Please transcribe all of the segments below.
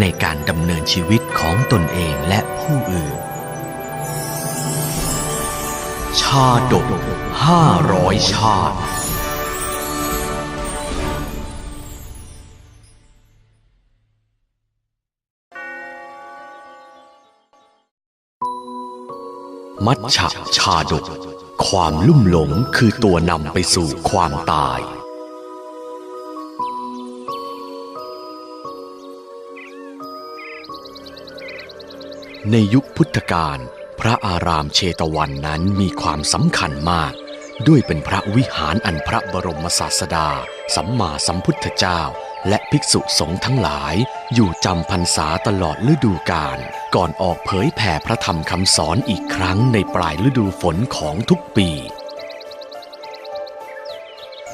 ในการดำเนินชีวิตของตนเองและผู้อื่น ชาดกห้าร้อยชาติมัชฉะชาดก ความลุ่มหลงคือตัวนำไปสู่ความตาย ในยุคพุทธกาลพระอารามเชตวันนั้นมีความสำคัญมาก ด้วยเป็นพระวิหารอันพระบรมศาสดา สัมมาสัมพุทธเจ้า และภิกษุสงฆ์ทั้งหลาย อยู่จำพรรษาตลอดฤดูกาลก่อนออกเผยแผ่พระธรรมคำสอนอีกครั้งในปลายฤดูฝนของทุกปี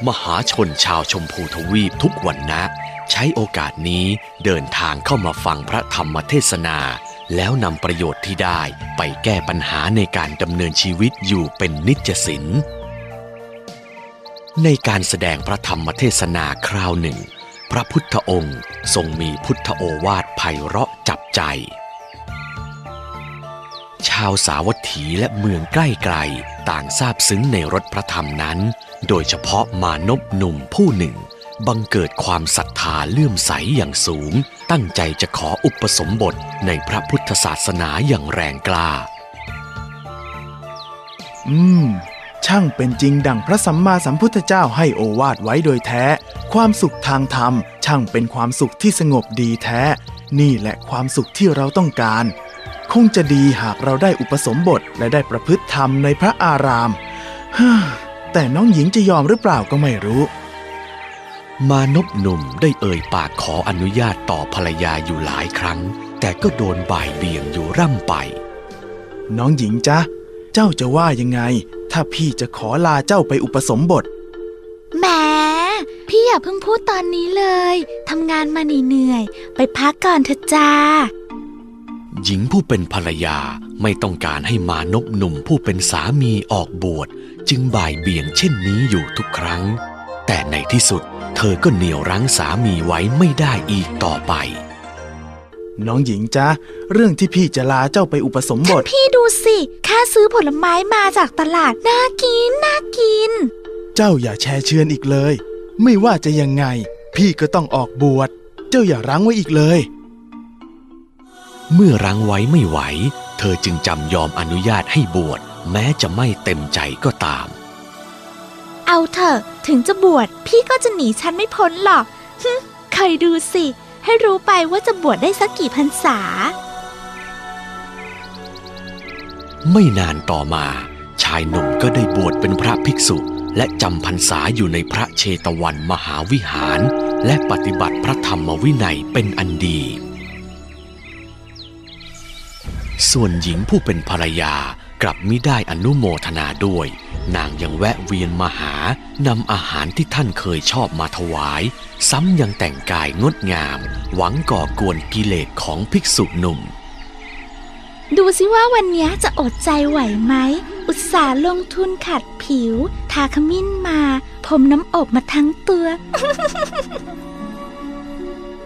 มหาชนชาวชมพูทวีปทุกวันนะ ใช้โอกาสนี้เดินทางเข้ามาฟังพระธรรมเทศนา แล้วนำประโยชน์ที่ได้ไปแก้ปัญหาในการดำเนินชีวิตอยู่เป็นนิจสินในการแสดงพระธรรมเทศนาคราวหนึ่ง พระพุทธองค์ทรงมีพุทธโอวาทไพเราะจับใจ ชาวสาวัตถีและเมืองใกล้ไกลต่างซาบซึ้งในรถพระธรรมนั้น โดยเฉพาะมานพหนุ่มผู้หนึ่ง บังเกิดความศรัทธาเลื่อมใสอย่างสูง ตั้งใจจะขออุปสมบทในพระพุทธศาสนาอย่างแรงกล้า อืม ช่างเป็นจริงดังพระสัมมาสัมพุทธเจ้าให้โอวาทไว้โดยแท้ ความสุขทางธรรม ช่างเป็นความสุขที่สงบดีแท้ นี่แหละความสุขที่เราต้องการ คงจะดีหากเราได้อุปสมบทและได้ประพฤติธรรมในพระอาราม แต่น้องหญิงจะยอมหรือเปล่าก็ไม่รู้ มานพหนุ่มได้เอ่ยปากขออนุญาตต่อภรรยาอยู่หลายครั้ง แต่ก็โดนบ่ายเบี่ยงอยู่ร่ำไป น้องหญิงจ๊ะ เจ้าจะว่ายังไง ถ้าพี่จะขอลาเจ้าไปอุปสมบทแหมพี่อย่าเพิ่งพูดตอนนี้เลยทำงานมาเหนื่อยๆไปพักก่อนเถอะจ้า หญิงผู้เป็นภรรยาไม่ต้องการให้มานพหนุ่มผู้เป็นสามีออกบวชจึงบ่ายเบี่ยงเช่นนี้อยู่ทุกครั้ง แต่ในที่สุด เธอก็เหนี่ยวรั้งสามีไว้ไม่ได้อีกต่อไป น้องหญิงจ๊ะ เรื่องที่พี่จะลาเจ้าไปอุปสมบท พี่ดูสิแค่ซื้อผลไม้มาจากตลาด น่ากิน น่ากิน เจ้าอย่าแช่เชือนอีกเลย ไม่ว่าจะยังไง พี่ก็ต้องออกบวช เจ้าอย่ารั้งไว้อีกเลย เมื่อรั้งไว้ไม่ไหว เธอจึงจำยอมอนุญาตให้บวชแม้จะไม่เต็มใจก็ตาม เอาเถอะถึงจะบวชพี่ก็จะหนีฉันไม่พ้นหรอกฮึเคยดูสิ ให้รู้ไปว่าจะบวชได้สักกี่พรรษา ไม่นานต่อมา ชายหนุ่มก็ได้บวชเป็นพระภิกษุ และจำพรรษาอยู่ในพระเชตวันมหาวิหาร และปฏิบัติพระธรรมวินัยเป็นอันดี ส่วนหญิงผู้เป็นภรรยา กลับมิได้อนุโมทนาด้วย นางยังแวะเวียนมาหานำอาหารที่ท่านเคยชอบมาถวาย ซ้ำยังแต่งกายงดงาม หวังก่อกวนกิเลสของภิกษุหนุ่ม ดูสิว่าวันเนี้ยจะอดใจไหวไหม อุตส่าห์ลงทุนขัดผิว ทาขมิ้นมาผมน้ำอบมาทั้งตัว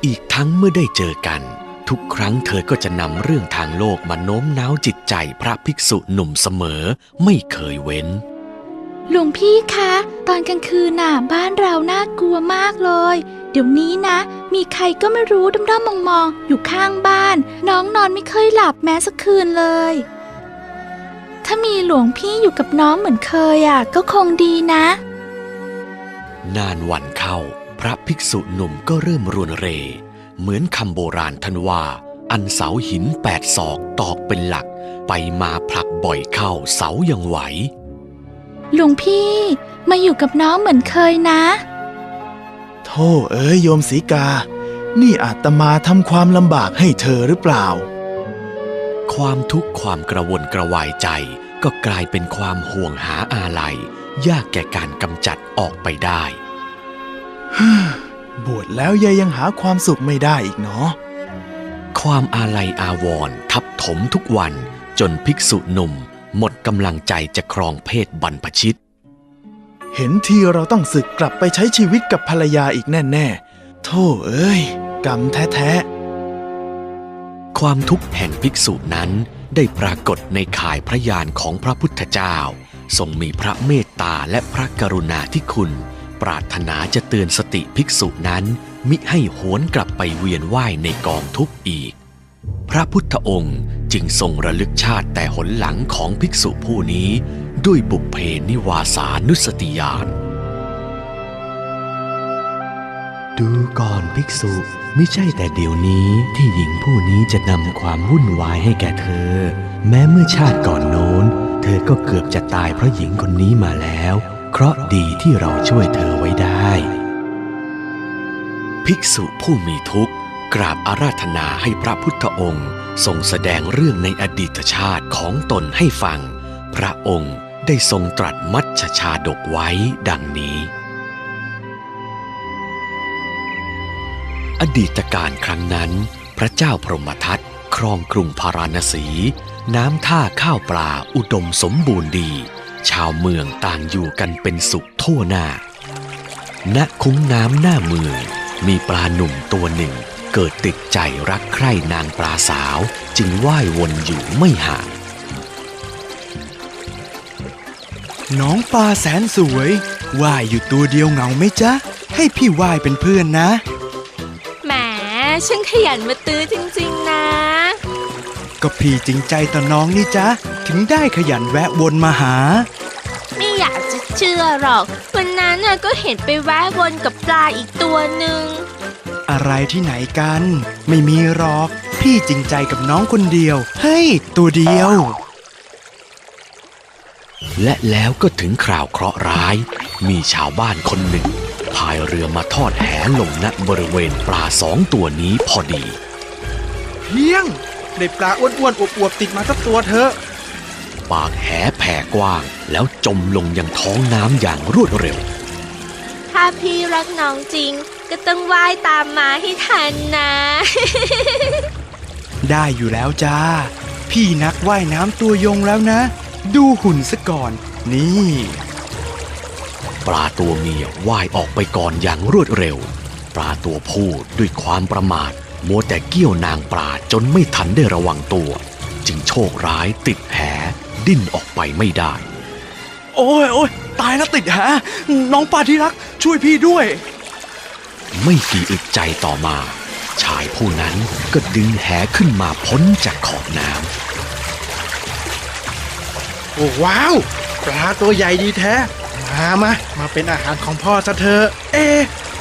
อีกทั้งเมื่อได้เจอกัน ทุกครั้งเธอก็จะนำเรื่องทางโลกมาโน้มน้าวจิตใจพระภิกษุหนุ่มเสมอไม่เคยเว้น หลวงพี่คะ ตอนกลางคืนน่ะบ้านเราน่ากลัวมากเลย เดี๋ยวนี้นะ มีใครก็ไม่รู้ด้อมๆมองๆอยู่ข้างบ้าน น้องนอนไม่เคยหลับแม้สักคืนเลย ถ้ามีหลวงพี่อยู่กับน้องเหมือนเคยอะ ก็คงดีนะ นานวันเข้า พระภิกษุหนุ่มก็เริ่มรวนเร เหมือนคำโบราณท่านว่า อันเสาหินแปดศอกตอกเป็นหลัก ไปมาผลักบ่อยเข้าเสายังไหวหลวงพี่มาอยู่กับน้องเหมือนเคยนะโธ่เอ้ยโยมสีกา นี่อาตมาทำความลำบากให้เธอหรือเปล่า ความทุกข์ความกระวนกระวายใจก็กลายเป็นความห่วงหาอาลัย ยากแก่การกำจัดออกไปได้ บวชแล้วยายยังหาความสุขไม่ได้อีกเนาะความอาลัยอาวรณ์ทับถมทุกวันจนภิกษุหนุ่มหมดกำลังใจจะครองเพศบรรพชิต เห็นทีเราต้องสึกกลับไปใช้ชีวิตกับภรรยาอีกแน่ๆโธ่เอ้ย กรรมแท้ความทุกข์แห่งภิกษุนั้นได้ปรากฏในข่ายพระยานของพระพุทธเจ้า ทรงมีพระเมตตาและพระกรุณาธิคุณ ปรารถนาจะเตือนสติภิกษุนั้น มิให้หวนกลับไปเวียนว่ายในกองทุกข์อีก พระพุทธองค์จึงทรงระลึกชาติแต่หนหลังของภิกษุผู้นี้ ด้วยบุพเพนิวาสานุสติญาณดูก่อนภิกษุไม่ใช่แต่เดี๋ยวนี้ที่หญิงผู้นี้จะนำความวุ่นวายให้แก่เธอ แม้เมื่อชาติก่อนโน้น เธอก็เกือบจะตายเพราะหญิงคนนี้มาแล้ว เคราะดีที่เราช่วยเธอไว้ได้ ภิกษุผู้มีทุกข์กราบอาราธนาให้พระพุทธองค์ทรงแสดงเรื่องในอดีตชาติของตนให้ฟัง พระองค์ได้ทรงตรัสมัชฌชาดกไว้ดังนี้ อดีตการครั้งนั้น พระเจ้าพรหมทัตครองกรุงพาราณสี น้ำท่าข้าวปลาอุดมสมบูรณ์ดี ชาวเมืองต่างอยู่กันเป็นสุขทั่วหน้า ณ คุ้งน้ำหน้าเมือง มีปลาหนุ่มตัวหนึ่ง เกิดติดใจรักใคร่นางปลาสาว จึงว่ายวนอยู่ไม่ห่าง น้องปลาแสนสวย ว่ายอยู่ตัวเดียวเหงาไหมจ๊ะ ให้พี่ว่ายเป็นเพื่อนนะ แหมช่างขยันมาตื้อจริง ๆ นะ ก็พี่จริงใจต่อน้องนี่จ๊ะถึงได้ขยันแวะวนมาหา ไม่อยากจะเชื่อหรอก วันนั้นน่ะก็เห็นไปแวะวนกับปลาอีกตัวหนึ่งอะไรที่ไหนกัน ไม่มีหรอก พี่จริงใจกับน้องคนเดียว เฮ้ย ตัวเดียว และแล้วก็ถึงคราวเคราะห์ร้าย มีชาวบ้านคนหนึ่งพายเรือมาทอดแหลงณบริเวณปลาสองตัวนี้พอดี เพียง ได้ปลาอ้วนๆอวบๆติดมาสักตัวเถอะ ปากแหแผ่กว้าง แล้วจมลงยังท้องน้ำอย่างรวดเร็ว ถ้าพี่รักน้องจริง ก็ต้องว่ายตามมาให้ทันนะ ได้อยู่แล้วจ้า พี่นักว่ายน้ำตัวยงแล้วนะ ดูหุ่นซะก่อน นี่ ปลาตัวเมียว่ายออกไปก่อนอย่างรวดเร็ว ปลาตัวผู้ด้วยความประมาท มัวแต่เกี้ยวนางปลาจนไม่ทันได้ระวังตัว จึงโชคร้ายติดแหดิ้นออกไปไม่ได้ โอ้ยโอ้ยตายแล้วติดฮะน้องปลาที่รักช่วยพี่ด้วย ไม่กี่อึดใจต่อมา ชายผู้นั้นก็ดึงแหขึ้นมาพ้นจากขอบน้โอ้ว้าวปลาตัวใหญ่ดีแท้ มามามาเป็นอาหารของพ่อซะเถอะเอ๊ะ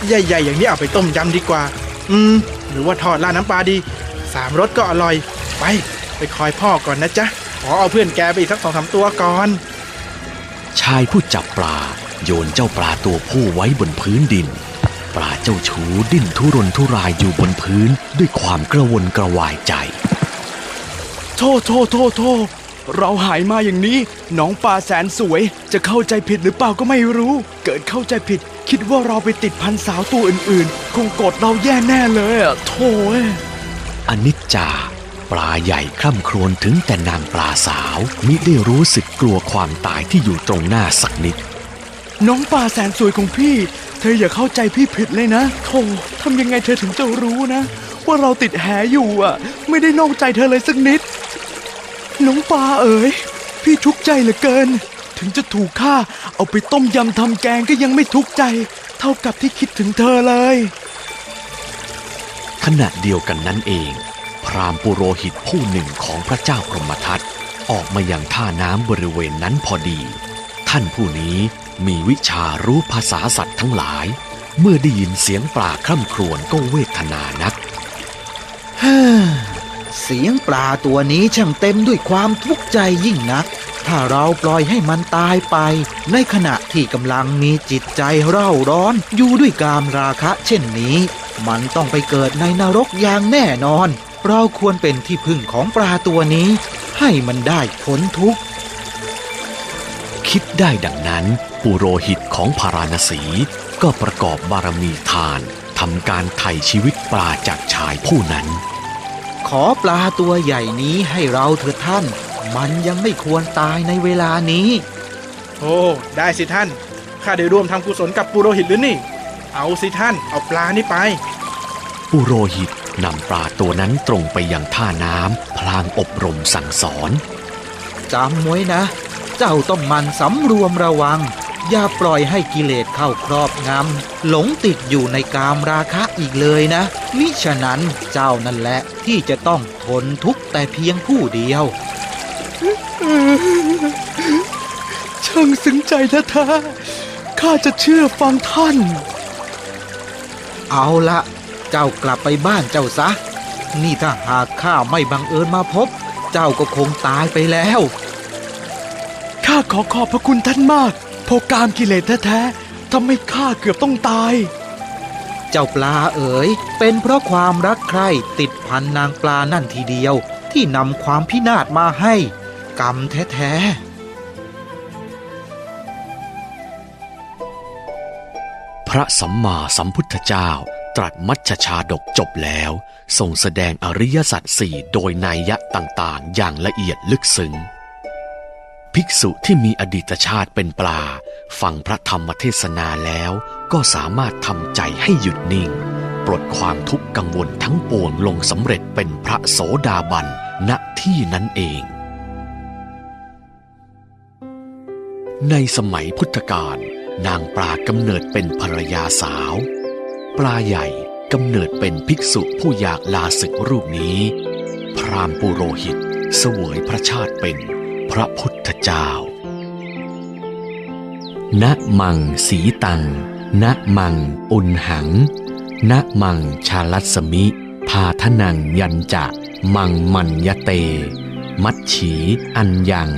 ใหญ่ๆอย่างนี้เอาไปต้มยำดีกว่า อืม หรือว่าทอดราดน้ำปลาดีสามรสก็อร่อย ไป ไปคอยพ่อก่อนนะจ๊ะ ขอเอาเพื่อนแกไปอีกสักสองสามตัวก่อนำชายผู้จับปลา โยนเจ้าปลาตัวผู้ไว้บนพื้นดิน ปลาเจ้าชูดิ้นทุรนทุรายอยู่บนพื้นด้วยความกระวนกระวายใจ โทษโทษโทษโทษ เราหายมาอย่างนี้ น้องปลาแสนสวย จะเข้าใจผิดหรือเปล่าก็ไม่รู้ เกิดเข้าใจผิด คิดว่าเราไปติดพันสาวตัวอื่นๆ คงโกรธเราแย่แน่เลยอะโถ่เอ้ยอนิจจา ปลาใหญ่คร่ำครวญถึงแต่นางปลาสาว มิได้รู้สึกกลัวความตายที่อยู่ตรงหน้าสักนิด น้องปลาแสนสวยของพี่ เธออย่าเข้าใจพี่ผิดเลยนะโธ่ทำยังไงเธอถึงจะรู้นะ ว่าเราติดแหอยู่อะ ไม่ได้นอกใจเธอเลยสักนิด น้องปลาเอ๋ย พี่ทุกข์ใจเหลือเกิน ถึงจะถูกฆ่า เอาไปต้มยำทำแกงก็ยังไม่ทุกข์ใจ เท่ากับที่คิดถึงเธอเลย ขณะเดียวกันนั้นเอง พราหมณ์ปุโรหิตผู้หนึ่งของพระเจ้าพรมทัตออกมาอยังท่าน้ำบริเวณนั้นพอดี ท่านผู้นี้มีวิชารู้ภาษาสัตว์ทั้งหลาย เมื่อได้ยินเสียงปลาคร่ำครวญก็เวทนานัก เสียงปลาตัวนี้ช่างเต็มด้วยความทุกข์ใจยิ่งนัก ถ้าเราปล่อยให้มันตายไป ในขณะที่กำลังมีจิตใจเร่าร้อนอยู่ด้วยกามราคะเช่นนี้ มันต้องไปเกิดในนรกอย่างแน่นอน เราควรเป็นที่พึ่งของปลาตัวนี้ ให้มันได้พ้นทุกข์คิดได้ดังนั้น ปุโรหิตของพาราณสี ก็ประกอบบารมีทานทำการไถ่ชีวิตปลาจากชายผู้นั้น ขอปลาตัวใหญ่นี้ให้เราเถิดท่าน มันยังไม่ควรตายในเวลานี้ โอ้ได้สิท่าน ข้าได้ร่วมทำกุศลกับปุโรหิตหรือนี่ เอาสิท่าน เอาปลานี่ไป ปุโรหิตนำปลาตัวนั้นตรงไปยังท่าน้ำพลางอบรมสั่งสอนจำไว้นะ เจ้าต้องหมันสำรวมระวัง อย่าปล่อยให้กิเลสเข้าครอบงำหลงติดอยู่ในกามราคะอีกเลยนะ มิฉะนั้นเจ้านั่นแหละที่จะต้องทนทุกข์แต่เพียงผู้เดียว ช่างซึ้งใจแท้ๆข้าจะเชื่อฟังท่าน เอาละเจ้ากลับไปบ้านเจ้าซะ นี่ถ้าหากข้าไม่บังเอิญมาพบ เจ้าก็คงตายไปแล้ว ข้าขอขอบพระคุณท่านมาก เพราะกามกิเลสแท้ๆทำให้ข้าเกือบต้องตาย เจ้าปลาเอ๋ย เป็นเพราะความรักใคร่ติดพันนางปลานั่นทีเดียว ที่นำความพินาศมาให้ กรรมแท้ๆพระสัมมาสัมพุทธเจ้า ตรัสมัชฌชาดกจบแล้วทรงแสดงอริยสัจสี่โดยนัยยะต่างๆ อย่างละเอียดลึกซึ้ง ภิกษุที่มีอดีตชาติเป็นปลา ฟังพระธรรมเทศนาแล้วก็สามารถทำใจให้หยุดนิ่ง ปลดความทุกข์กังวลทั้งปวงลงสำเร็จเป็นพระโสดาบันณที่นั้นเอง ในสมัยพุทธกาลนางปลากำเนิดเป็นภรรยาสาว ปลาใหญ่กำเนิดเป็นภิกษุผู้อยากลาศึกรูปนี้ พรามปุโรหิตเสวยพระชาติเป็นพระพุทธ เจ้า ณมังสีตัง ณมังอุนหัง ณมังชาลัสสมิ พาทนังยันจะ มังมัญยเต มัชฉีอัญยัง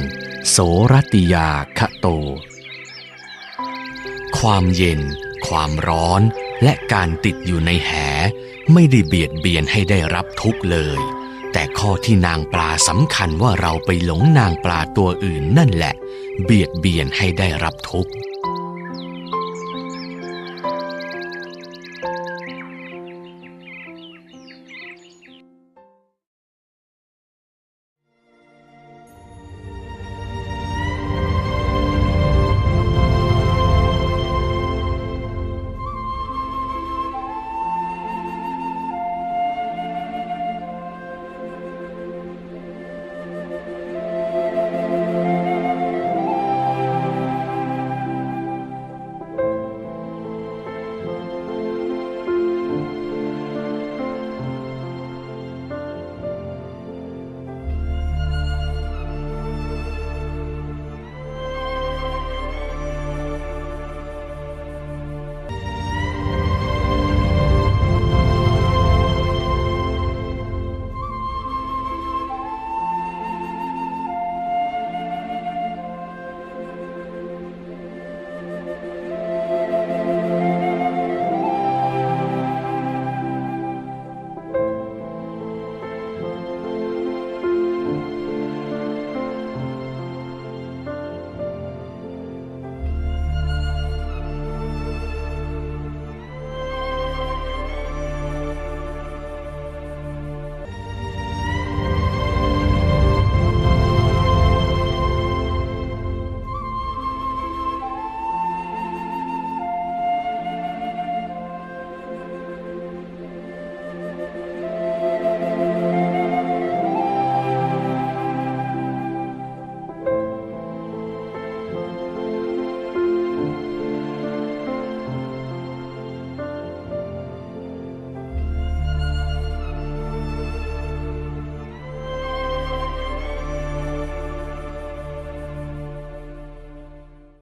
โสรติยาคะโต ความเย็น ความร้อน และการติดอยู่ในแห ไม่ได้เบียดเบียนให้ได้รับทุกข์เลย แต่ข้อที่นางปลาสำคัญว่าเราไปหลงนางปลาตัวอื่นนั่นแหละ เบียดเบียนให้ได้รับทุกข์